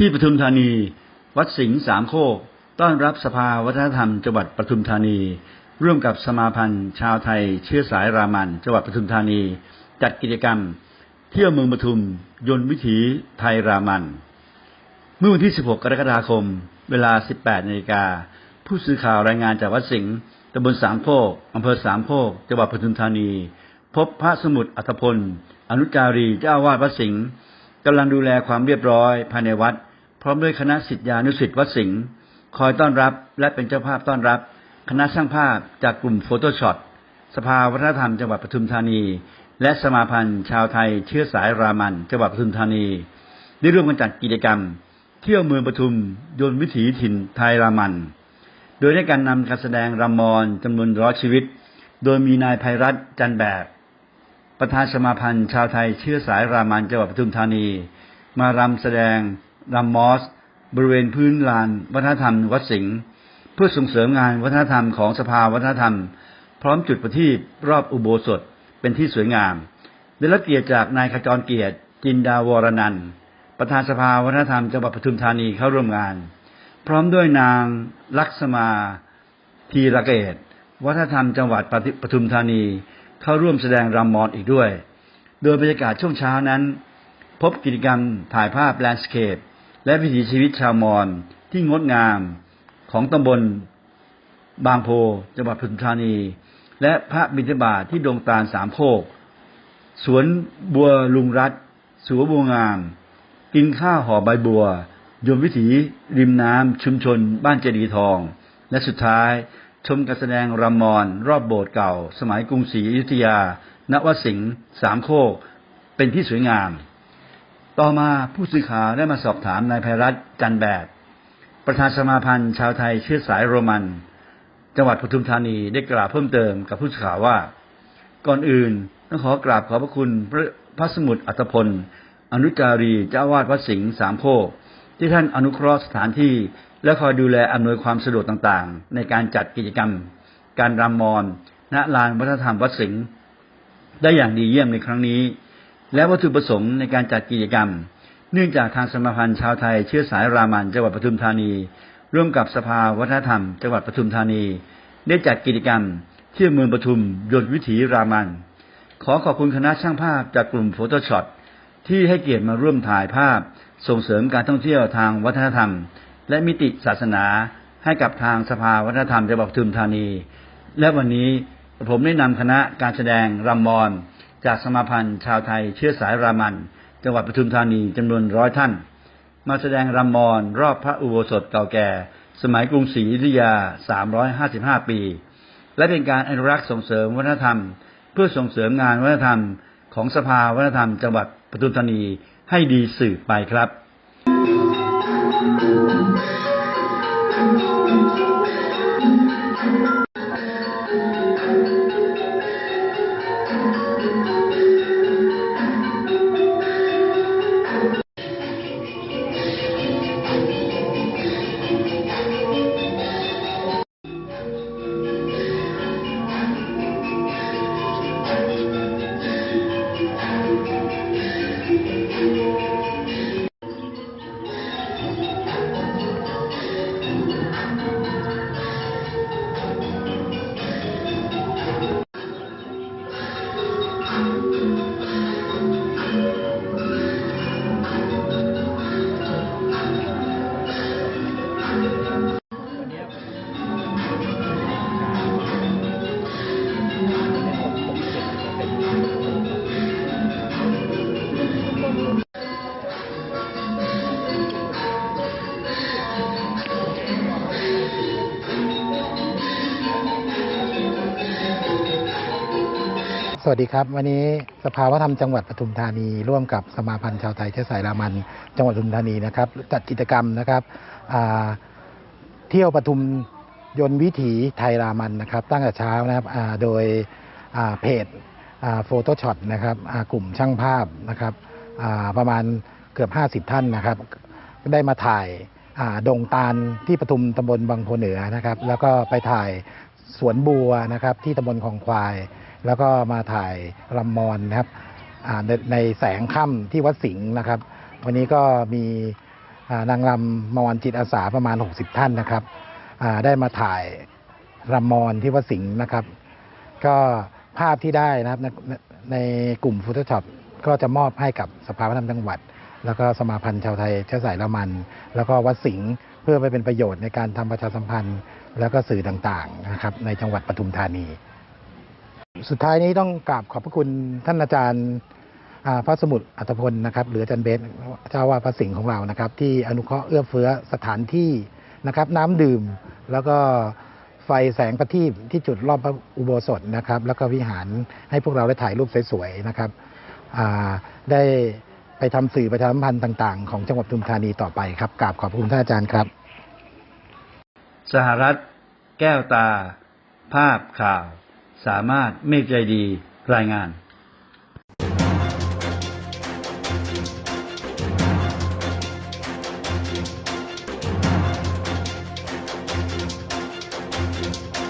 ที่ปทุมธานี วัดสิงห์สามโคก ต้อนรับสภาวัฒนธรรมจังหวัดปทุมธานี ร่วมกับสมาพันธ์ ชาวไทย เชื้อสายรามันจังหวัดปทุมธานี จัดกิจกรรม เที่ยวเมืองปทุม ยนต์วิถีไทยรามัน เมื่อวันที่ 16 กรกฎาคม เวลา 18นาฬิกาผู้สื่อข่าวรายงานจากวัดสิงห์ตำบลสามโคกอำเภอสามโคกจังหวัดปทุมธานี พบพระสมุทรอัฐพล อนุจารีเจ้าอาวาสวัดสิงห์กำลังดูแลความเรียบร้อยภายในวัด พร้อมด้วยคณะศิษยานุศิษย์วัดสิงห์คอยต้อนรับและเป็นเจ้าภาพต้อนรับ คณะช่างภาพจากกลุ่มโฟโต้ช็อตสภาวัฒนธรรมจังหวัดปทุมธานี และสมาพันธ์ชาวไทยเชื้อสายรามันจังหวัดปทุมธานี ได้ร่วมกันจัดกิจกรรม เที่ยวเมืองปทุมยนต์วิถีถิ่นไทยรามัน โดยได้การนำการแสดงรำมอนจำนวนร้อยชีวิต โดยมีนายภัยรัตน์จันแบบ ประธานสมาพันธ์ชาวไทยเชื้อสายรามันจังหวัดปทุมธานี มารำแสดง รำมอส บริเวณพื้นลานวัฒนธรรมวัดสิงห์เพื่อส่งเสริมงานวัฒนธรรมของสภาวัฒนธรรม พร้อมจุดประทีปรอบอุโบสถเป็นที่สวยงาม ได้รับเกียรติจากนายขจรเกียรติ จินดาวรนันประธานสภาวัฒนธรรมจังหวัดปทุมธานีเข้าร่วมงาน พร้อมด้วยนางลักษมาทีระเกตวัฒนธรรมจังหวัดปทุมธานีเข้าร่วมแสดงรำมอนอีกด้วย โดยบรรยากาศช่วงเช้านั้น พบกิจกรรมถ่ายภาพแลนด์สเคป และวิถีชีวิตชาวมอญที่งดงามของตำบลบางโพจังหวัดปทุมธานี และพระบิณฑบาตทที่ดงตาลสามโคก สวนบัวลุงรัตสวนบัวงาม กินข้าวห่อใบบัวยมวิถีริมน้ำชุมชน บ้านเจดีทอง และสุดท้ายชมการแสดงรำมอนรอบโบสถ์เก่า สมัยกรุงศรีอยุธยา ณวัดสิงห์สามโคก เป็นที่สวยงาม ต่อมาผู้สื่อข่าวได้มาสอบถามนายภัยรัตน์จันแบบ ประธานสมาพันธ์ชาวไทยเชื้อสายโรมัน จังหวัดปทุมธานีได้กล่าวเพิ่มเติมกับผู้สื่อข่าวว่า ก่อนอื่นต้องขอกราบขอบพระคุณพระพระสมุทรอัตพล อนุจารีเจ้าวาสวัดสิงห์สามโคกที่ท่านอนุเคราะห์สถานที่ และคอยดูแลอำนวยความสะดวกต่างๆ ในการจัดกิจกรรม การรำมอนณลานวัฒนธรรมวัดสิงห์ได้อย่างดีเยี่ยมในครั้งนี้ และวัตถุประสงค์ในการจัดกิจกรรม เนื่องจากทางสมาพันธ์ชาวไทยเชื้อสายรามันจังหวัดปทุมธานี ร่วมกับสภาวัฒนธรรมจังหวัดปทุมธานี ได้จัดกิจกรรมเที่ยวเมืองปทุมยนต์วิถีรามัน ขอขอบคุณคณะช่างภาพจากกลุ่มโฟโต้ช็อตที่ให้เกียรติมาร่วมถ่ายภาพ ส่งเสริมการท่องเที่ยวทางวัฒนธรรม และมิติศาสนาให้กับทางสภาวัฒนธรรมจังหวัดปทุมธานี และวันนี้ผมได้นำคณะการแสดงรำมอน จากสมาพันธ์ ชาวไทยเชื้อสายรามัน จังหวัดปทุมธานีจำนวนร้อยท่าน มาแสดงรำมอนรอบพระอุโบสถเก่าแก่ สมัยกรุงศรีอยุธยา 355 ปี และเป็นการอนุรักษ์ส่งเสริมวัฒนธรรม เพื่อส่งเสริมงานวัฒนธรรมของสภาวัฒนธรรมจังหวัดปทุมธานีให้ดีสืบไปครับ สวัสดีครับ วันนี้สภาวธรรมจังหวัดปทุมธานี ร่วมกับสมาพันธ์ชาวไทยเชื้อสายรามัน จังหวัดปทุมธานีนะครับจัดกิจกรรมนะครับเที่ยวปทุมยนต์วิถีไทยรามันนะครับ ตั้งแต่เช้านะครับโดยเพจโฟโต้ช็อตนะครับกลุ่มช่างภาพนะครับประมาณเกือบ 50 ท่านนะครับ ได้มาถ่ายดงตาลที่ปทุมตำบลบางโพเหนือนะครับ แล้วก็ไปถ่าย สวนบัวนะครับที่ตำบลคลองควาย แล้วก็มาถ่ายรำมอนนะครับในในแสงค่ำที่วัดสิงห์นะครับ วันนี้ก็มีนางรำมอนจิตอาสาประมาณ 60 ท่านนะครับได้มาถ่ายรำมอนที่วัดสิงห์นะครับ ก็ภาพที่ได้นะครับในกลุ่มฟูตช็อปก็จะมอบให้กับสภาวัฒนธรรมจังหวัด แล้วก็สมาพันธ์ชาวไทยเชื้อสายละมัน แล้วก็วัดสิงห์ พื่อไปเป็นประโยชน์ในการทำประชาสัมพันธ์ แล้วก็สื่อต่างๆนะครับในจังหวัดปทุมธานี สุดท้ายนี้ต้องกราบขอบพระคุณท่านอาจารย์พระสมุทรอัตพลนะครับหรืออาจารย์เบสเจ้าว่าสพระสิงห์ของเรานะครับ ที่อนุเคราะห์เอื้อเฟื้อสถานที่นะครับ น้ำดื่มแล้วก็ไฟแสงประทีปที่จุดรอบพระอุโบสถนะครับ แล้วก็วิหารให้พวกเราได้ถ่ายรูปสวยๆนะครับได้ไปทำสื่อประชาสัมพันธ์ต่าง ๆ ของจังหวัดปทุมธานีต่อไปครับกราบขอบพระคุณท่านอาจารย์ครับ สหรัฐ แก้วตา ภาพข่าว สามารถเมฆใจดีรายงาน